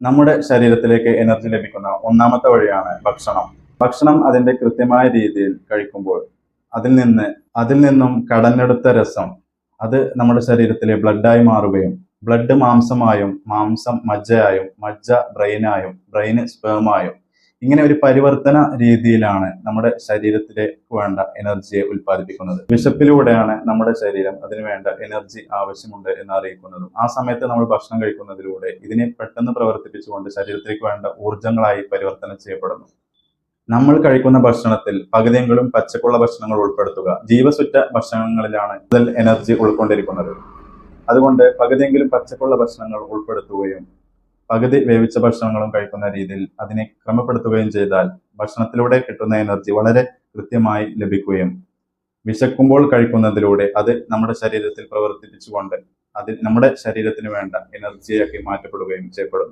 നമ്മുടെ ശരീരത്തിലേക്ക് എനർജി ലഭിക്കുന്ന ഒന്നാമത്തെ വഴിയാണ് ഭക്ഷണം. ഭക്ഷണം അതിന്റെ കൃത്യമായ രീതിയിൽ കഴിക്കുമ്പോൾ അതിൽ നിന്ന് അതിൽ നിന്നും കടഞ്ഞെടുത്ത രസം അത് നമ്മുടെ ശരീരത്തിലെ ബ്ലഡായി മാറുകയും ബ്ലഡ് മാംസമായും മാംസം മജ്ജയായും മജ്ജ ബ്രെയിനായും ബ്രെയിന് സ്പേമായും ഇങ്ങനെ ഒരു പരിവർത്തന രീതിയിലാണ് നമ്മുടെ ശരീരത്തിലേക്ക് വേണ്ട എനർജിയെ ഉൽപ്പാദിപ്പിക്കുന്നത്. വിശപ്പിലൂടെയാണ് നമ്മുടെ ശരീരം അതിന് വേണ്ട എനർജി ആവശ്യമുണ്ട് എന്ന് അറിയിക്കുന്നതും ആ സമയത്ത് നമ്മൾ ഭക്ഷണം കഴിക്കുന്നതിലൂടെ ഇതിനെ പെട്ടെന്ന് പ്രവർത്തിപ്പിച്ചുകൊണ്ട് ശരീരത്തിലേക്ക് വേണ്ട ഊർജങ്ങളായി പരിവർത്തനം ചെയ്യപ്പെടുന്നു. നമ്മൾ കഴിക്കുന്ന ഭക്ഷണത്തിൽ പകുതിയെങ്കിലും പച്ചക്കുള്ള ഭക്ഷണങ്ങൾ ഉൾപ്പെടുത്തുക. ജീവസുറ്റ ഭക്ഷണങ്ങളിലാണ് കൂടുതൽ എനർജി ഉൾക്കൊണ്ടിരിക്കുന്നത്. അതുകൊണ്ട് പകുതിയെങ്കിലും പച്ചക്കുള്ള ഭക്ഷണങ്ങൾ ഉൾപ്പെടുത്തുകയും പകുതി വേവിച്ച ഭക്ഷണങ്ങളും കഴിക്കുന്ന രീതിയിൽ അതിനെ ക്രമപ്പെടുത്തുകയും ചെയ്താൽ ഭക്ഷണത്തിലൂടെ കിട്ടുന്ന എനർജി വളരെ കൃത്യമായി ലഭിക്കുകയും വിശക്കുമ്പോൾ കഴിക്കുന്നതിലൂടെ അത് നമ്മുടെ ശരീരത്തിൽ പ്രവർത്തിപ്പിച്ചുകൊണ്ട് അതിൽ നമ്മുടെ ശരീരത്തിന് വേണ്ട എനർജിയാക്കി മാറ്റപ്പെടുകയും ചെയ്യപ്പെടുന്നു